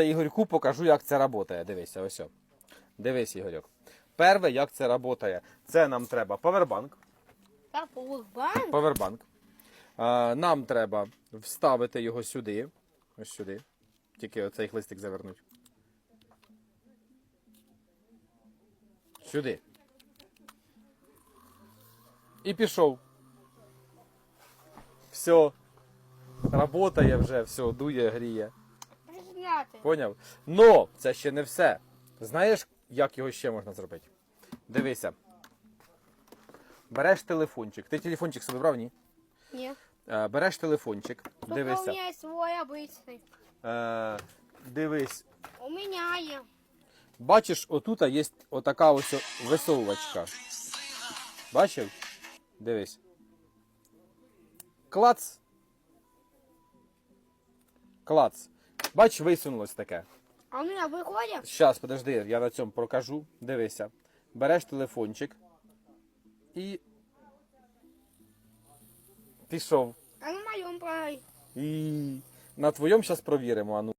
Ігорьку покажу, як це працює. Дивися, ось. о. Дивись, Ігорьок. Перше, як це працює. Це нам треба павербанк. Та. Павербанк. А, нам треба вставити його сюди. Ось сюди. Тільки оцей хлистик завернуть. Сюди. І пішов. Все. Работає вже, все, дує, гріє. Зняти. Поняв? Но це ще не все. Знаєш, як його ще можна зробити? Дивися. Береш телефончик. Ти телефончик собі брав, ні? Ні. Е, береш телефончик, Только у дивися. меня есть свой обычный. Е, дивись. У меня є. Бачиш, отут є отака ось висовувачка. Бачив? Дивись. Клац. Клац. Бач, висунулось таке. А у меня виходять? Щас, подожди, я на цьому прокажу. Дивися. Береш телефончик і. Пішов. А на моєму. І на твоєму зараз провіримо, ану.